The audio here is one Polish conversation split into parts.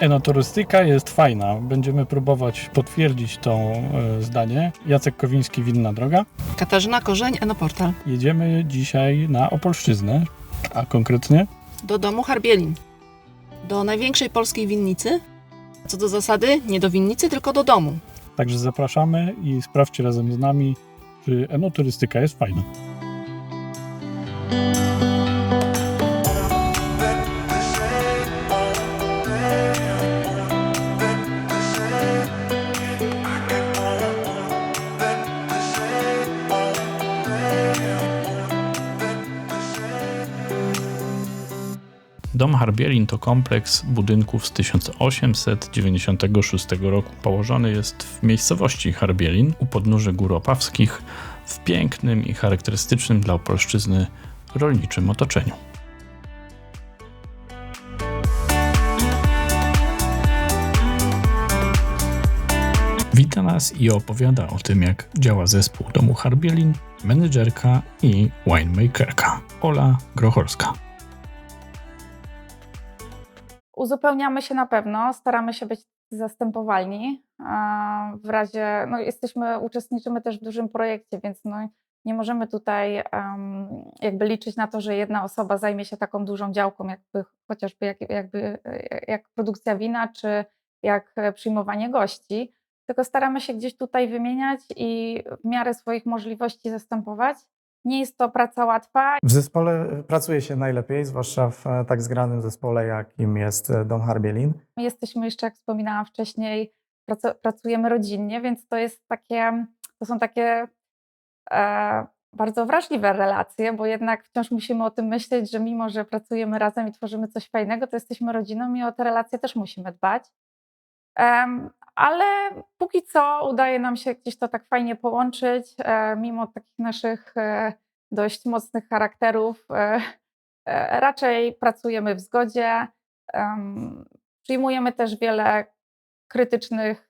Enoturystyka jest fajna. Będziemy próbować potwierdzić to e, zdanie. Jacek Kowiński, Winna Droga. Katarzyna Korzeń, Enoportal. Jedziemy dzisiaj na Opolszczyznę, a konkretnie Do domu Harbielin. Do największej polskiej winnicy. Co do zasady, nie do winnicy, tylko do domu. Także zapraszamy i sprawdźcie razem z nami, czy enoturystyka jest fajna. Dom Harbielin to kompleks budynków z 1896 roku. Położony jest w miejscowości Harbielin u podnóży Gór Opawskich w pięknym i charakterystycznym dla Opolszczyzny rolniczym otoczeniu. Wita nas i opowiada o tym, jak działa zespół domu Harbielin, menedżerka i winemakerka Ola Grochorska. Uzupełniamy się na pewno, staramy się być zastępowalni. W razie, no jesteśmy, uczestniczymy też w dużym projekcie, więc no nie możemy tutaj jakby liczyć na to, że jedna osoba zajmie się taką dużą działką, jakby chociażby jak, jakby, jak produkcja wina, czy jak przyjmowanie gości. Tylko staramy się gdzieś tutaj wymieniać i w miarę swoich możliwości zastępować. Nie jest to praca łatwa, W zespole pracuje się najlepiej, zwłaszcza w e, tak zgranym zespole, jakim jest e, Dom Harbielin. My jesteśmy jeszcze, jak wspominałam wcześniej, pracu- pracujemy rodzinnie, więc to jest takie, to są takie e, bardzo wrażliwe relacje, bo jednak wciąż musimy o tym myśleć, że mimo, że pracujemy razem i tworzymy coś fajnego, to jesteśmy rodziną i o te relacje też musimy dbać. Ale póki co udaje nam się gdzieś to tak fajnie połączyć, e, mimo takich naszych e, dość mocnych charakterów. E, raczej pracujemy w zgodzie. Em, przyjmujemy też wiele krytycznych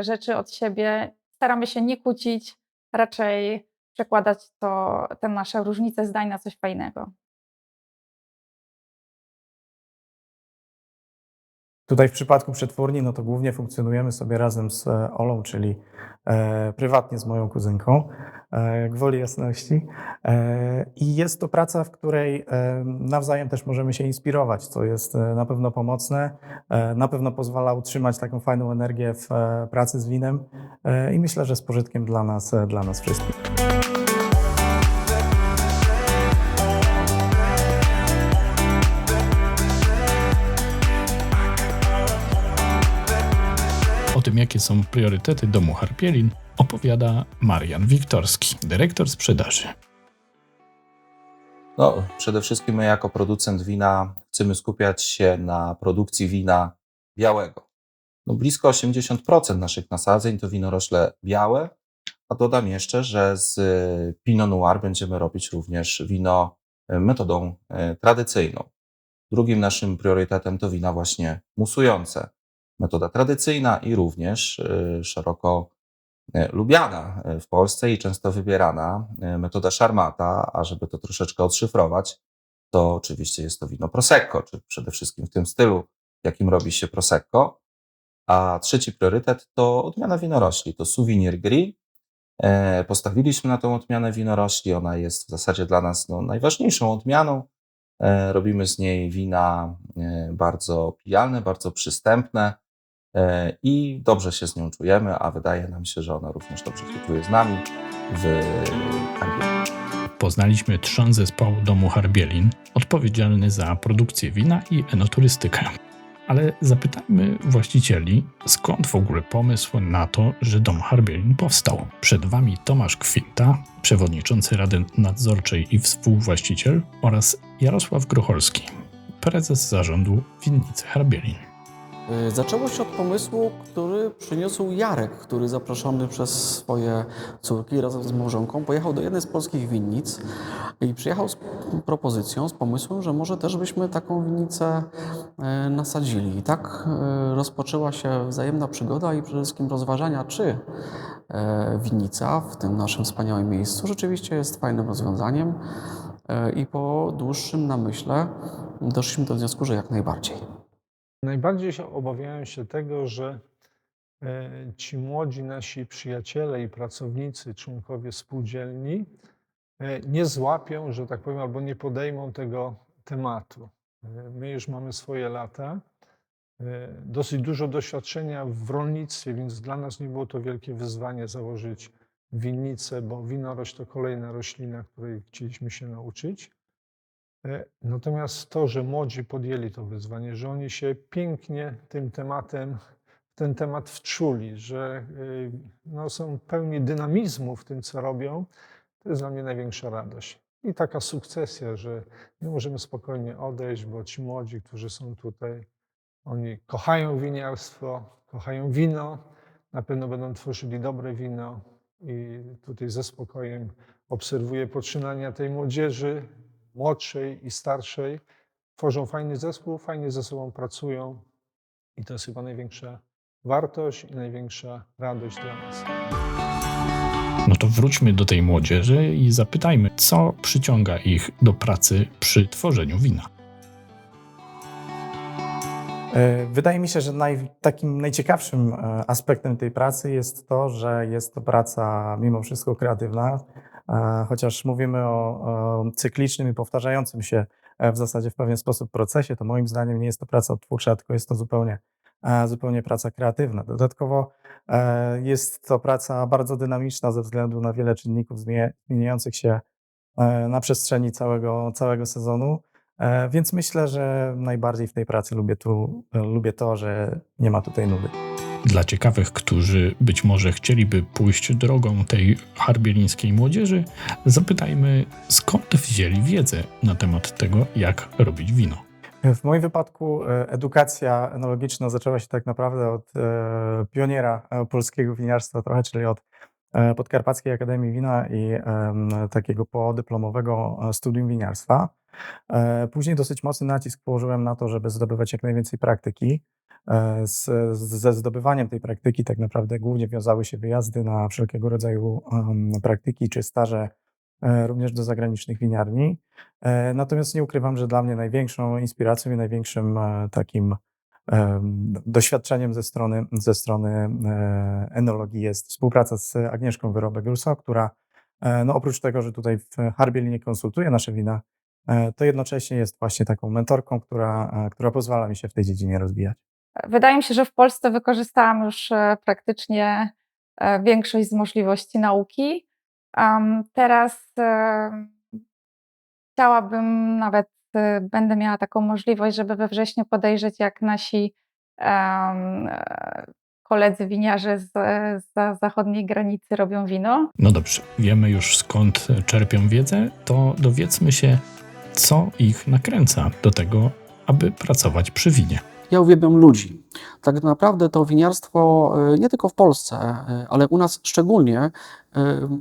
rzeczy od siebie. Staramy się nie kłócić, raczej przekładać to, te nasze różnice zdań na coś fajnego. Tutaj w przypadku przetwórni, no to głównie funkcjonujemy sobie razem z e, Olą, czyli e, prywatnie z moją kuzynką, e, gwoli jasności. E, I jest to praca, w której e, nawzajem też możemy się inspirować, co jest e, na pewno pomocne, e, na pewno pozwala utrzymać taką fajną energię w e, pracy z winem e, i myślę, że z pożytkiem dla nas, e, dla nas wszystkich. Tym, jakie są priorytety domu Harpielin, opowiada Marian Wiktorski, dyrektor sprzedaży. No, przede wszystkim my jako producent wina chcemy skupiać się na produkcji wina białego. No, blisko 80% naszych nasadzeń to winorośle białe, a dodam jeszcze, że z y, Pinot Noir będziemy robić również wino y, metodą y, tradycyjną. Drugim naszym priorytetem to wina właśnie musujące. Metoda tradycyjna i również y, szeroko y, lubiana y, w Polsce i często wybierana metoda szarmata, a żeby to troszeczkę odszyfrować, to oczywiście jest to wino Prosecco, czy przede wszystkim w tym stylu, jakim robi się Prosecco. A trzeci priorytet to odmiana winorośli, to Souvenir Gris. E, Postawiliśmy na tą odmianę winorośli, ona jest w zasadzie dla nas no, najważniejszą odmianą. E, Robimy z niej wina e, bardzo pijalne, bardzo przystępne i dobrze się z nią czujemy, a wydaje nam się, że ona również dobrze się czuje z nami w Anglii. Poznaliśmy trzon zespołu domu Harbielin, odpowiedzialny za produkcję wina i enoturystykę. Ale zapytajmy właścicieli, skąd w ogóle pomysł na to, że dom Harbielin powstał. Przed Wami Tomasz Kwinta, przewodniczący Rady Nadzorczej i współwłaściciel oraz Jarosław Grochorski, prezes zarządu winnicy Harbielin. Y, Zaczęło się od pomysłu, który przyniósł Jarek, który zaproszony przez swoje córki razem z małżonką pojechał do jednej z polskich winnic i przyjechał z propozycją, z pomysłem, że może też byśmy taką winnicę e, nasadzili. I tak e, rozpoczęła się wzajemna przygoda i przede wszystkim rozważania, czy winnica w tym naszym wspaniałym miejscu rzeczywiście jest fajnym rozwiązaniem. I po dłuższym namyśle doszliśmy do wniosku, że jak najbardziej. Najbardziej się obawiałem się tego, że e, ci młodzi nasi przyjaciele i pracownicy, członkowie spółdzielni e, nie złapią, że tak powiem, albo nie podejmą tego tematu. E, My już mamy swoje lata, dosyć dużo doświadczenia w rolnictwie, więc dla nas nie było to wielkie wyzwanie założyć winnicę, bo winorośl to kolejna roślina, której chcieliśmy się nauczyć. E, Natomiast to, że młodzi podjęli to wyzwanie, że oni się pięknie tym tematem, ten temat wczuli, że y, no, są pełni dynamizmu w tym, co robią, to jest dla mnie największa radość. I taka sukcesja, że my możemy spokojnie odejść, bo ci młodzi, którzy są tutaj, oni kochają winiarstwo, kochają wino, na pewno będą tworzyli dobre wino i tutaj ze spokojem obserwuję poczynania tej młodzieży, młodszej i starszej. Tworzą fajny zespół, fajnie ze sobą pracują i to jest chyba największa wartość i największa radość dla nas. No to wróćmy do tej młodzieży i zapytajmy, co przyciąga ich do pracy przy tworzeniu wina. E, Wydaje mi się, że naj, takim najciekawszym e, aspektem tej pracy jest to, że jest to praca mimo wszystko kreatywna, chociaż mówimy o, cyklicznym i powtarzającym się e, w zasadzie w pewien sposób procesie, to moim zdaniem nie jest to praca odtwórcza, tylko jest to zupełnie, e, zupełnie praca kreatywna. Dodatkowo e, jest to praca bardzo dynamiczna ze względu na wiele czynników zmie- zmieniających się e, na przestrzeni całego, całego sezonu. E, Więc myślę, że najbardziej w tej pracy lubię, tu, e, lubię to, że nie ma tutaj nudy. Dla ciekawych, którzy być może chcieliby pójść drogą tej harbielińskiej młodzieży, zapytajmy, skąd wzięli wiedzę na temat tego, jak robić wino. W moim wypadku e, edukacja enologiczna zaczęła się tak naprawdę od e, pioniera e, polskiego winiarstwa trochę, czyli od Podkarpackiej Akademii Wina i takiego podyplomowego e, studium winiarstwa. E, Później dosyć mocny nacisk położyłem na to, żeby zdobywać jak najwięcej praktyki. E, Z, ze zdobywaniem tej praktyki tak naprawdę głównie wiązały się wyjazdy na wszelkiego rodzaju praktyki czy staże e, również do zagranicznych winiarni. E, Natomiast nie ukrywam, że dla mnie największą inspiracją i największym e, takim doświadczeniem ze strony, ze strony e, enologii jest współpraca z Agnieszką Wyrobek-Russo, która e, no oprócz tego, że tutaj w Harbielinie konsultuje nasze wina, e, to jednocześnie jest właśnie taką mentorką, która, która pozwala mi się w tej dziedzinie rozwijać. Wydaje mi się, że w Polsce wykorzystałam już praktycznie większość z możliwości nauki. Teraz chciałabym, nawet będę miała taką możliwość, żeby we wrześniu podejrzeć, jak nasi e, koledzy winiarze z, z zachodniej granicy robią wino. No dobrze, wiemy już skąd czerpią wiedzę, to dowiedzmy się, co ich nakręca do tego, aby pracować przy winie. Ja uwielbiam ludzi. Tak naprawdę to winiarstwo e, nie tylko w Polsce, e, ale u nas szczególnie e,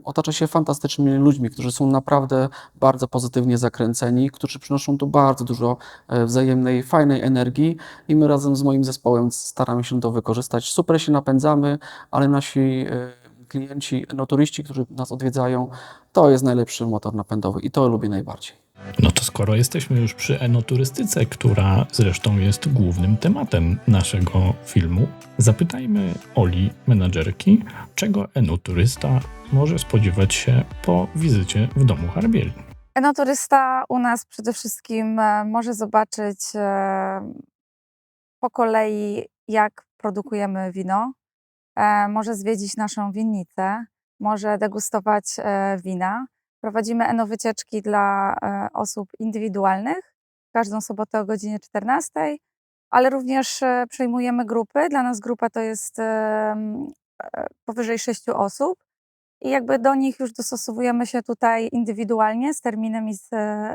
otacza się fantastycznymi ludźmi, którzy są naprawdę bardzo pozytywnie zakręceni, którzy przynoszą tu bardzo dużo wzajemnej, fajnej energii i my razem z moim zespołem staramy się to wykorzystać. Super się napędzamy, ale nasi klienci, no turyści, którzy nas odwiedzają, to jest najlepszy motor napędowy i to lubię najbardziej. No to skoro jesteśmy już przy enoturystyce, która zresztą jest głównym tematem naszego filmu, zapytajmy Oli, menadżerki, czego enoturysta może spodziewać się po wizycie w domu Harbieli. Enoturysta u nas przede wszystkim e, może zobaczyć e, po kolei, jak produkujemy wino, e, może zwiedzić naszą winnicę, może degustować wina. Prowadzimy enowycieczki dla e, osób indywidualnych każdą sobotę o godzinie 14, ale również e, przejmujemy grupy. Dla nas grupa to jest e, powyżej 6 osób. I jakby do nich już dostosowujemy się tutaj indywidualnie z terminem i z,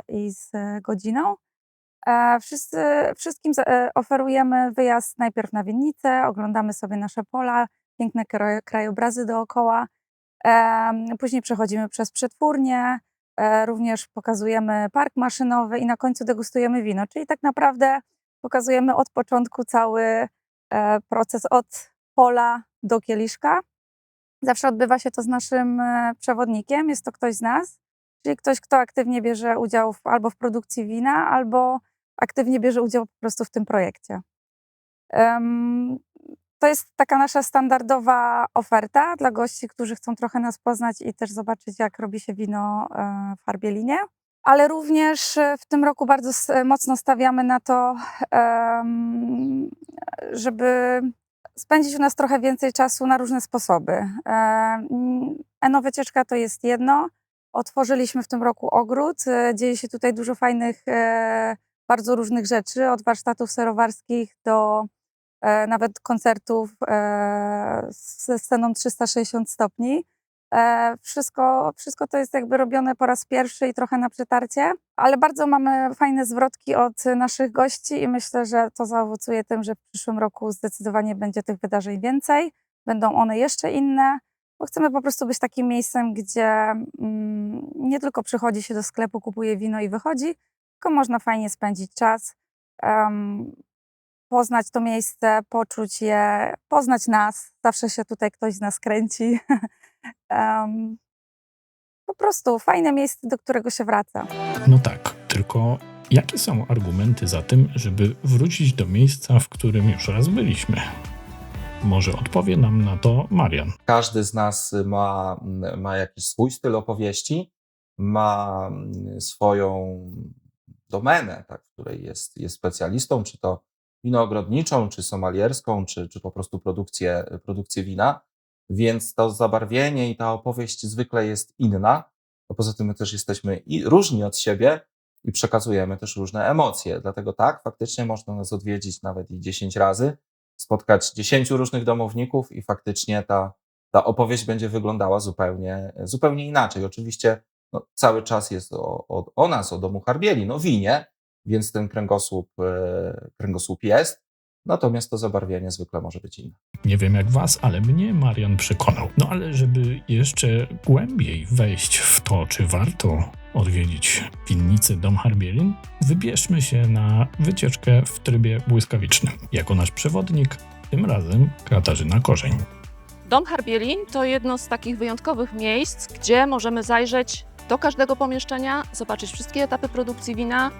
i z godziną. Wszyscy, wszystkim oferujemy wyjazd najpierw na winnicę, oglądamy sobie nasze pola, piękne krajobrazy dookoła. Później przechodzimy przez przetwórnię, e, również pokazujemy park maszynowy i na końcu degustujemy wino. Czyli tak naprawdę pokazujemy od początku cały e, proces od pola do kieliszka. Zawsze odbywa się to z naszym e, przewodnikiem, jest to ktoś z nas, czyli ktoś, kto aktywnie bierze udział w, albo w produkcji wina, albo aktywnie bierze udział po prostu w tym projekcie. To jest taka nasza standardowa oferta dla gości, którzy chcą trochę nas poznać i też zobaczyć, jak robi się wino e, w Harbielinie. Ale również e, w tym roku bardzo s- mocno stawiamy na to, żeby spędzić u nas trochę więcej czasu na różne sposoby. E, mm, Eno Wycieczka to jest jedno. Otworzyliśmy w tym roku ogród. E, Dzieje się tutaj dużo fajnych, e, bardzo różnych rzeczy, od warsztatów serowarskich do e, nawet koncertów e, ze sceną 360 stopni. E, Wszystko, wszystko to jest jakby robione po raz pierwszy i trochę na przetarcie, ale bardzo mamy fajne zwrotki od naszych gości i myślę, że to zaowocuje tym, że w przyszłym roku zdecydowanie będzie tych wydarzeń więcej. Będą one jeszcze inne, bo chcemy po prostu być takim miejscem, gdzie mm, nie tylko przychodzi się do sklepu, kupuje wino i wychodzi, tylko można fajnie spędzić czas, poznać to miejsce, poczuć je, poznać nas. Zawsze się tutaj ktoś z nas kręci. Em, po prostu fajne miejsce, do którego się wraca. No tak, tylko jakie są argumenty za tym, żeby wrócić do miejsca, w którym już raz byliśmy? Może odpowie nam na to Marian. Każdy z nas ma, ma jakiś swój styl opowieści, ma swoją domenę, tak, w której jest, jest specjalistą, czy to winoogrodniczą, czy somalierską, czy, czy po prostu produkcję, produkcję wina. Więc to zabarwienie i ta opowieść zwykle jest inna. No poza tym my też jesteśmy i różni od siebie i przekazujemy też różne emocje. Dlatego tak, faktycznie można nas odwiedzić nawet i 10 razy, spotkać 10 różnych domowników i faktycznie ta, ta opowieść będzie wyglądała zupełnie, zupełnie inaczej. Oczywiście no, cały czas jest o, o, o nas, o domu Harbieli, no winie, więc ten kręgosłup, e, kręgosłup jest, natomiast to zabarwienie zwykle może być inne. Nie wiem jak was, ale mnie Marian przekonał. No ale żeby jeszcze głębiej wejść w to, czy warto odwiedzić winnicę Dom Harbielin, wybierzmy się na wycieczkę w trybie błyskawicznym. Jako nasz przewodnik, tym razem Katarzyna Korzeń. Dom Harbielin to jedno z takich wyjątkowych miejsc, gdzie możemy zajrzeć do każdego pomieszczenia, zobaczyć wszystkie etapy produkcji wina,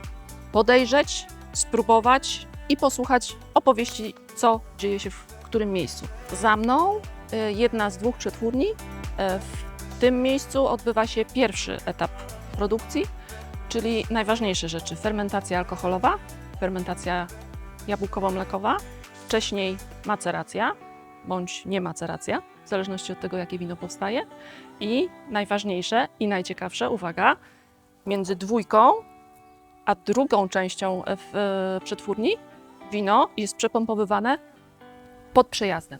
podejrzeć, spróbować i posłuchać opowieści, co dzieje się w którym miejscu. Za mną y, jedna z dwóch przetwórni. Y, W tym miejscu odbywa się pierwszy etap produkcji, czyli najważniejsze rzeczy: fermentacja alkoholowa, fermentacja jabłkowo-mlekowa, wcześniej maceracja bądź nie maceracja, w zależności od tego, jakie wino powstaje. I najważniejsze i najciekawsze, uwaga, między dwójką a drugą częścią w e, przetwórni wino jest przepompowywane pod przejazdem.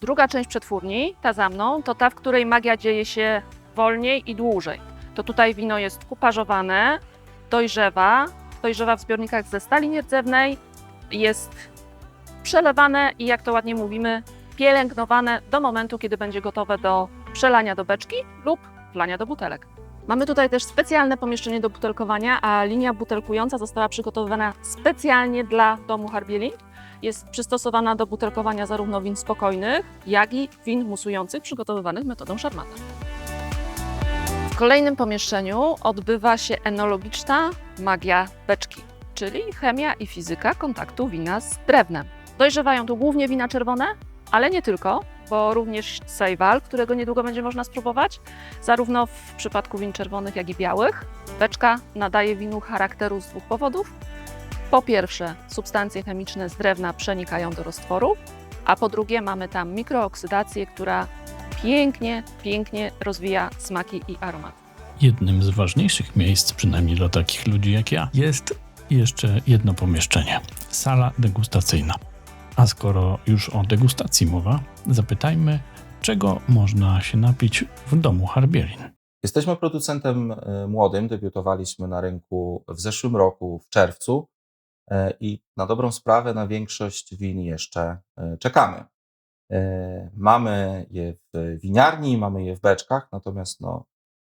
Druga część przetwórni, ta za mną, to ta, w której magia dzieje się wolniej i dłużej. To tutaj wino jest kuparzowane, dojrzewa, dojrzewa w zbiornikach ze stali nierdzewnej, jest przelewane i jak to ładnie mówimy, pielęgnowane do momentu, kiedy będzie gotowe do przelania do beczki lub wlania do butelek. Mamy tutaj też specjalne pomieszczenie do butelkowania, a linia butelkująca została przygotowana specjalnie dla domu Harbieli. Jest przystosowana do butelkowania zarówno win spokojnych, jak i win musujących przygotowywanych metodą szarmata. W kolejnym pomieszczeniu odbywa się enologiczna magia beczki, czyli chemia i fizyka kontaktu wina z drewnem. Dojrzewają tu głównie wina czerwone, ale nie tylko, bo również sejwal, którego niedługo będzie można spróbować, zarówno w przypadku win czerwonych, jak i białych. Beczka nadaje winu charakteru z dwóch powodów. Po pierwsze, substancje chemiczne z drewna przenikają do roztworu, a po drugie, mamy tam mikrooksydację, która pięknie, pięknie rozwija smaki i aromat. Jednym z ważniejszych miejsc, przynajmniej dla takich ludzi jak ja, jest jeszcze jedno pomieszczenie sala degustacyjna. A skoro już o degustacji mowa, zapytajmy, czego można się napić w domu Harbielin. Jesteśmy producentem e, młodym, debiutowaliśmy na rynku w zeszłym roku, w czerwcu e, i na dobrą sprawę na większość win jeszcze e, czekamy. Mamy je w winiarni, mamy je w beczkach, natomiast no,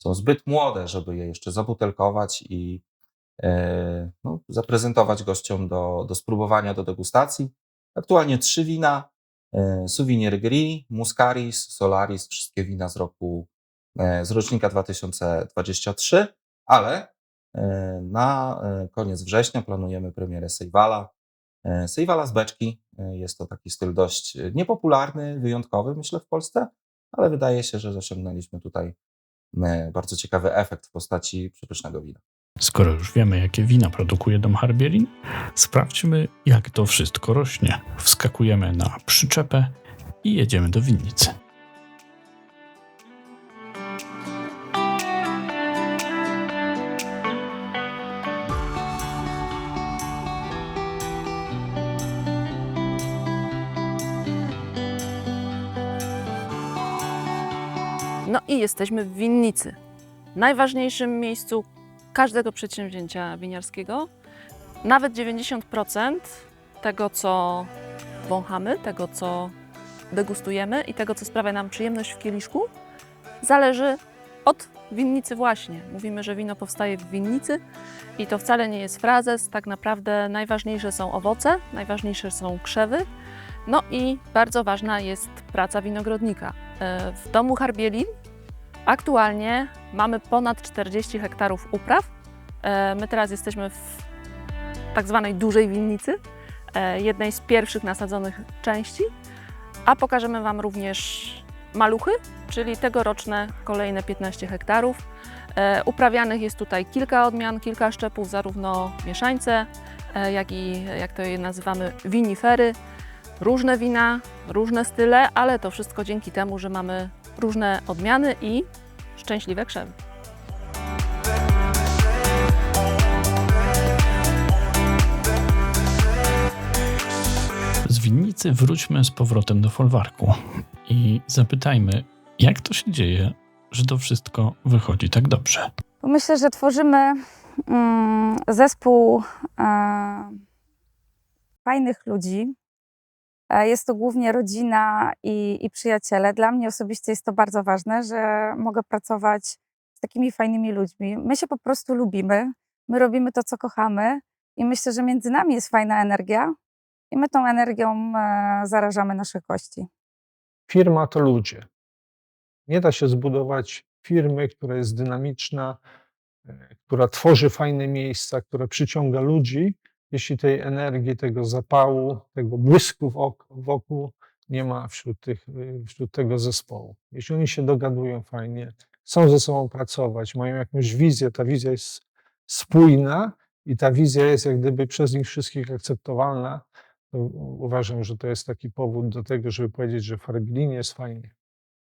są zbyt młode, żeby je jeszcze zabutelkować i no, zaprezentować gościom do, do spróbowania, do degustacji. Aktualnie trzy wina, e, Souvenir Gris, Muscaris, Solaris, wszystkie wina z roku e, z rocznika 2023, ale e, na koniec września planujemy premierę Sejwala Sejwala z beczki. Jest to taki styl dość niepopularny, wyjątkowy, myślę, w Polsce, ale wydaje się, że osiągnęliśmy tutaj bardzo ciekawy efekt w postaci przepysznego wina. Skoro już wiemy, jakie wina produkuje dom Harbielin, sprawdźmy, jak to wszystko rośnie. Wskakujemy na przyczepę i jedziemy do winnicy. No i jesteśmy w winnicy, najważniejszym miejscu każdego przedsięwzięcia winiarskiego. Nawet 90% tego, co wąchamy, tego, co degustujemy i tego, co sprawia nam przyjemność w kieliszku, zależy od winnicy właśnie. Mówimy, że wino powstaje w winnicy i to wcale nie jest frazes. Tak naprawdę najważniejsze są owoce, najważniejsze są krzewy, no i bardzo ważna jest praca winogrodnika. E, W domu Harbielin aktualnie mamy ponad 40 hektarów upraw. E, My teraz jesteśmy w tak zwanej dużej winnicy, e, jednej z pierwszych nasadzonych części, a pokażemy Wam również maluchy, czyli tegoroczne kolejne 15 hektarów. E, Uprawianych jest tutaj kilka odmian, kilka szczepów, zarówno mieszańce, jak i, jak to je nazywamy, winifery. Różne wina, różne style, ale to wszystko dzięki temu, że mamy różne odmiany i szczęśliwe krzewy. Z winnicy wróćmy z powrotem do folwarku i zapytajmy, jak to się dzieje, że to wszystko wychodzi tak dobrze. Myślę, że tworzymy mm, zespół e, fajnych ludzi. E, Jest to głównie rodzina i, i przyjaciele. Dla mnie osobiście jest to bardzo ważne, że mogę pracować z takimi fajnymi ludźmi. My się po prostu lubimy, my robimy to, co kochamy i myślę, że między nami jest fajna energia i my tą energią e, zarażamy naszych gości. Firma to ludzie. Nie da się zbudować firmy, która jest dynamiczna, e, która tworzy fajne miejsca, która przyciąga ludzi, jeśli tej energii, tego zapału, tego błysku wok- wokół nie ma wśród, tych, y, wśród tego zespołu. Jeśli oni się dogadują fajnie, chcą ze sobą pracować, mają jakąś wizję, ta wizja jest spójna i ta wizja jest jak gdyby przez nich wszystkich akceptowalna, to uważam, że to jest taki powód do tego, żeby powiedzieć, że w jest fajnie.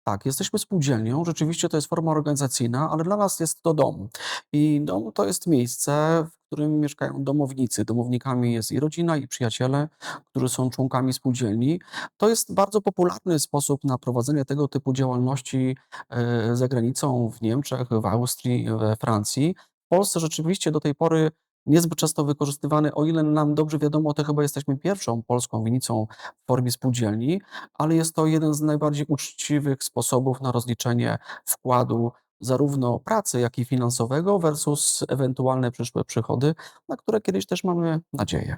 Tak, jesteśmy spółdzielnią, rzeczywiście to jest forma organizacyjna, ale dla nas jest to dom. I dom to jest miejsce, w którym mieszkają domownicy. Domownikami jest i rodzina, i przyjaciele, którzy są członkami spółdzielni. To jest bardzo popularny sposób na prowadzenie tego typu działalności e, za granicą, w Niemczech, w Austrii, we Francji. W Polsce rzeczywiście do tej pory niezbyt często wykorzystywany, o ile nam dobrze wiadomo, to chyba jesteśmy pierwszą polską winnicą w formie spółdzielni, ale jest to jeden z najbardziej uczciwych sposobów na rozliczenie wkładu zarówno pracy, jak i finansowego versus ewentualne przyszłe przychody, na które kiedyś też mamy nadzieję.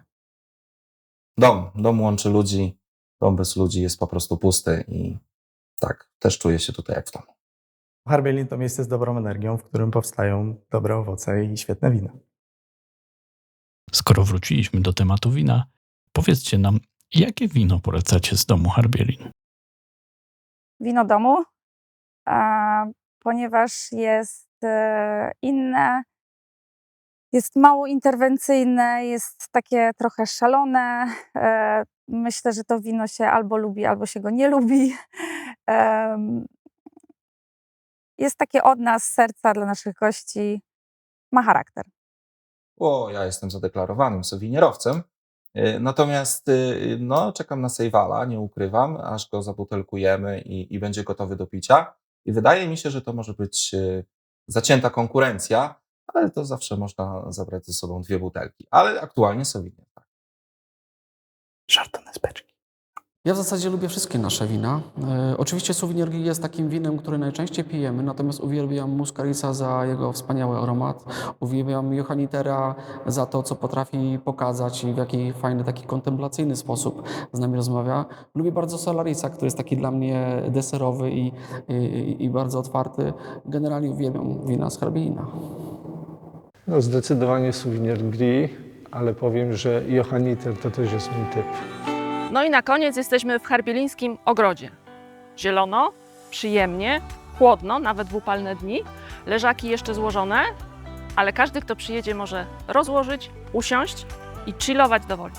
Dom, dom łączy ludzi, dom bez ludzi jest po prostu pusty i tak, też czuję się tutaj jak w domu. Harbielin to miejsce z dobrą energią, w którym powstają dobre owoce i świetne wina. Skoro wróciliśmy do tematu wina, powiedzcie nam, jakie wino polecacie z domu Harbielin? wino domu, ponieważ jest e, inne, jest mało interwencyjne, jest takie trochę szalone. E, Myślę, że to wino się albo lubi, albo się go nie lubi. Jest takie od nas, serca dla naszych gości. Ma charakter. O, ja jestem zadeklarowanym sowinierowcem. Y, Natomiast y, no, czekam na Sejwala, nie ukrywam, aż go zabutelkujemy i, i będzie gotowy do picia. I wydaje mi się, że to może być y, zacięta konkurencja, ale to zawsze można zabrać ze sobą dwie butelki. Ale aktualnie Sauvignon. Tak. Żartone z. Ja w zasadzie lubię wszystkie nasze wina. E, oczywiście Souvenir jest takim winem, które najczęściej pijemy, natomiast uwielbiam Muscarisa za jego wspaniały aromat. Uwielbiam Johannitera za to, co potrafi pokazać i w jaki fajny, taki kontemplacyjny sposób z nami rozmawia. Lubię bardzo Solarisa, który jest taki dla mnie deserowy i, i, i bardzo otwarty. Generalnie uwielbiam wina z Harbina. No zdecydowanie Souvenir Gris, ale powiem, że Johanniter to też jest mój typ. No i na koniec jesteśmy w herbielińskim ogrodzie. Zielono, przyjemnie, chłodno, nawet w upalne dni. Leżaki jeszcze złożone, ale każdy, kto przyjedzie, może rozłożyć, usiąść i chillować do woli.